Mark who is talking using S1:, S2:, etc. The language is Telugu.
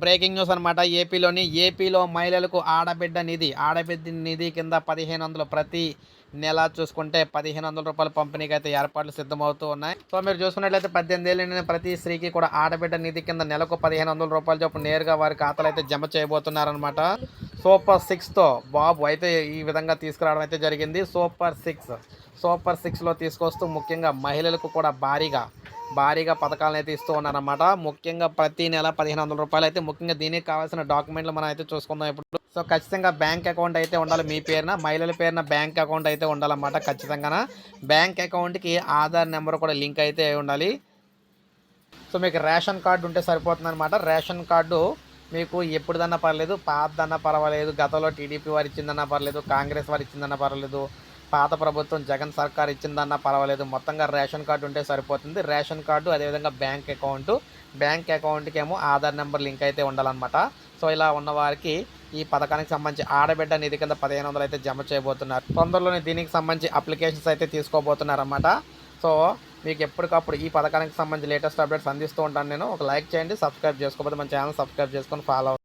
S1: బ్రేకింగ్ న్యూస్ అనమాట ఏపీలోని ఏపీలో మహిళలకు ఆడబిడ్డ నిధి ఆడబిడ్డ నిధి కింద పదిహేను వందలు ప్రతి నెల చూసుకుంటే పదిహేను వందల రూపాయల పంపిణీకి అయితే ఏర్పాట్లు సిద్ధమవుతూ ఉన్నాయి. సో మీరు చూసుకున్నట్లయితే పద్దెనిమిది ఏళ్ళు ప్రతి స్త్రీకి కూడా ఆడబిడ్డ నిధి కింద నెలకు పదిహేను వందల రూపాయల చొప్పున నేరుగా వారి ఖాతాలు అయితే జమ చేయబోతున్నారనమాట సూపర్ సిక్స్తో బాబు అయితే ఈ విధంగా తీసుకురావడం అయితే జరిగింది. సూపర్ సిక్స్ సూపర్ సిక్స్లో తీసుకొస్తూ ముఖ్యంగా మహిళలకు కూడా భారీగా భారీగా పథకాలను అయితే ఇస్తూ ఉన్నారన్నమాట. ముఖ్యంగా ప్రతి నెల పదిహేను వందల రూపాయలు అయితే ముఖ్యంగా దీనికి కావాల్సిన డాక్యుమెంట్లు మనం అయితే చూసుకుందాం ఇప్పుడు. సో ఖచ్చితంగా బ్యాంక్ అకౌంట్ అయితే ఉండాలి మీ పేరున మహిళల పేరున బ్యాంక్ అకౌంట్ అయితే ఉండాలన్నమాట ఖచ్చితంగా బ్యాంక్ అకౌంట్కి ఆధార్ నెంబర్ కూడా లింక్ అయితే ఉండాలి. సో మీకు రేషన్ కార్డు ఉంటే సరిపోతుంది అనమాట రేషన్ కార్డు మీకు ఎప్పుడుదన్నా పర్లేదు పాతదన్నా పర్వాలేదు గతంలో టీడీపీ వారు ఇచ్చిందన్నా పర్లేదు కాంగ్రెస్ వారు ఇచ్చిందన్నా పర్వాలేదు పాత ప్రభుత్వం జగన్ సర్కార్ ఇచ్చిందన్నా పర్వాలేదు. మొత్తంగా రేషన్ కార్డు ఉంటే సరిపోతుంది. రేషన్ కార్డు అదేవిధంగా బ్యాంక్ అకౌంట్. బ్యాంక్ అకౌంట్కి ఏమో ఆధార్ నెంబర్ లింక్ అయితే ఉండాలన్నమాట. సో ఇలా ఉన్నవారికి ఈ పథకానికి సంబంధించి ఆడబిడ్డ నిధి కింద పదిహేను వందలు అయితే జమ చేయబోతున్నారు. తొందరలోనే దీనికి సంబంధించి అప్లికేషన్స్ అయితే తీసుకోబోతున్నారన్నమాట. సో మీకు ఎప్పటికప్పుడు ఈ పథకానికి సంబంధించి లేటెస్ట్ అప్డేట్స్ అందిస్తూ ఉంటాను నేను. ఒక లైక్ చేయండి సబ్స్క్రైబ్ చేసుకోకపోతే మన ఛానల్ సబ్స్క్రైబ్ చేసుకొని ఫాలో